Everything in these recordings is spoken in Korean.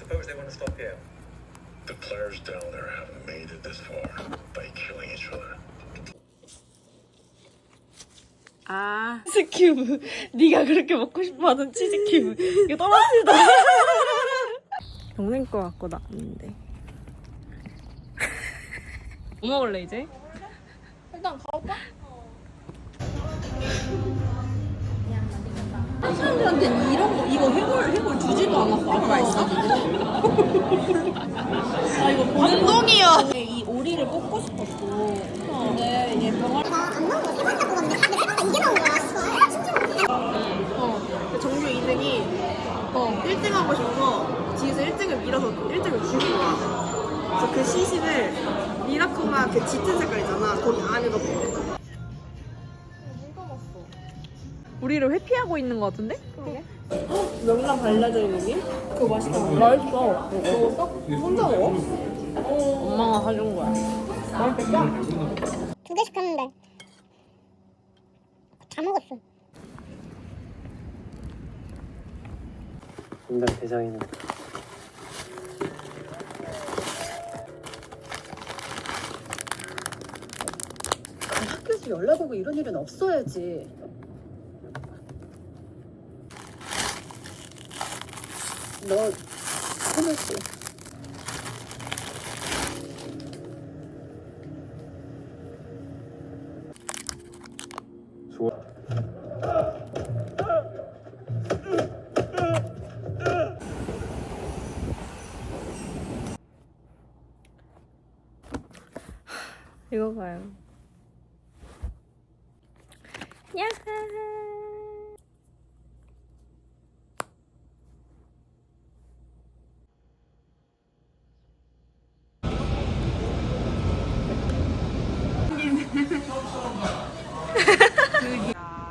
Suppose they want to stop here. The players down there haven't made it this far by killing each other. 아 치즈큐브 네가 그렇게 먹고 싶어하는 치즈큐브 이거 떨어지다 동생 거 갖고 나왔는데 뭐 먹을래 이제? 일단 가볼까? 사람들한테 이런 거 이거 해볼 해볼 주지도 않았어 아까 있어? 아 이거 감동이야 이 오리를 뽑고 싶었어. 근데 얘 병아리 안 나온 거 세번 잡고 갔는데 근데 세번다 이게 나온 거야 진짜 어 정규 2등이 어 1등 하고 싶어서 뒤에서 1등을 밀어서 1등을 주는 거야. 그래서 그 시신을 미라크마 그 짙은 색깔 있잖아 거기 안에다 넣어. 우리를 회피하고 있는 거 같은데? 명란 발라져 있는 게? 그거 맛있다. 맛있어. 먹었어? 혼자 먹어? 엄마가 사준 거야 두개 시켰는데 다 먹었어 인간 대장이네. 학교에서 연락 오고 이런 일은 없어야지. 너 해냈지? 이거 봐요. 야하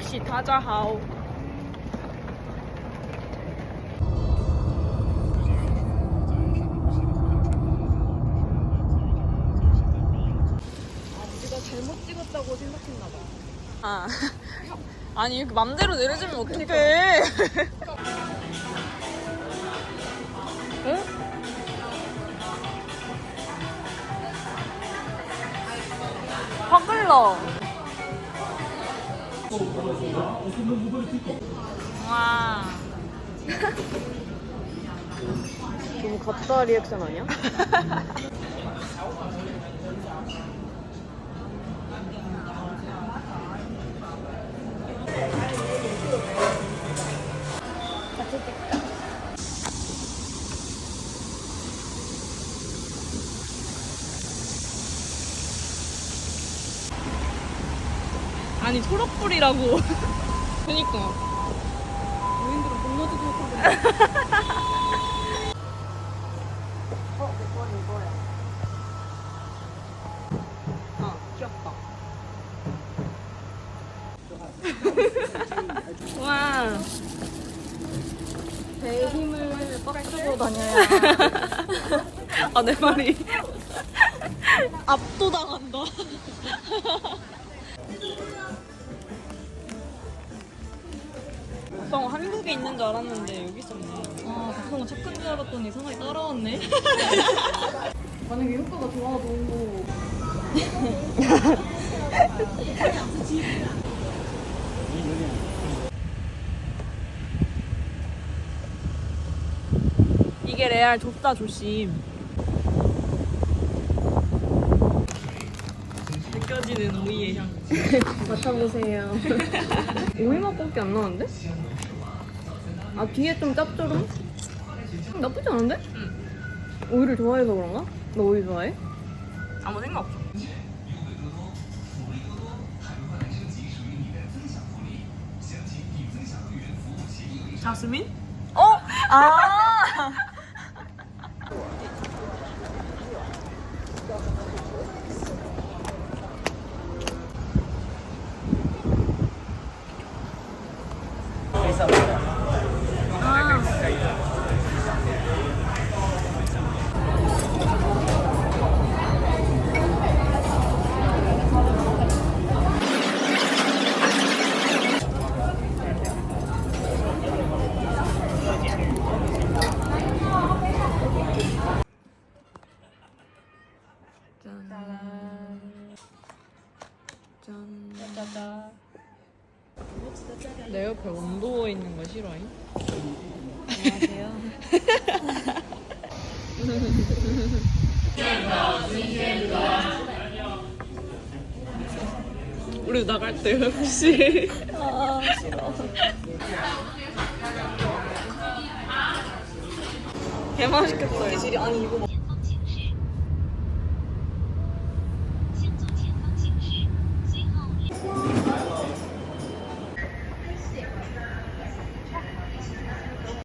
택시 타자하오. 아 아니 이렇게 맘대로 내려주면 어떡해. 응? 확 흘러 와 너무 가짜 리액션 아니야? 아니 초록불이라고 그니까 노인들은 건너지도 못하고. 아 귀엽다 와 배에 힘을 빡 주고 다녀야. 아, 내 말이. 압도당한다. 오빠 한국에 있는 줄 알았는데 여기 있었네. 아, 박성호 착한 줄 알았더니 상하이 따라왔네. 만약에 효과가 좋아도 이게 레알 좁다 조심. 느껴지는 오이의 향. 맡아보세요. 오이 맛밖에 안 나는데? 아 뒤에 좀 짭조름? 나쁘지 않은데? 오이를 좋아해서 그런가? 너 오이 좋아해? 아무 생각 없어. 자스민? 어? 아! 내 옆에 온도워 있는 거 싫어해? 안녕하세요. 우리 나갈 때 혹시 아 싫어. 개 맛있겠다. 아니 이거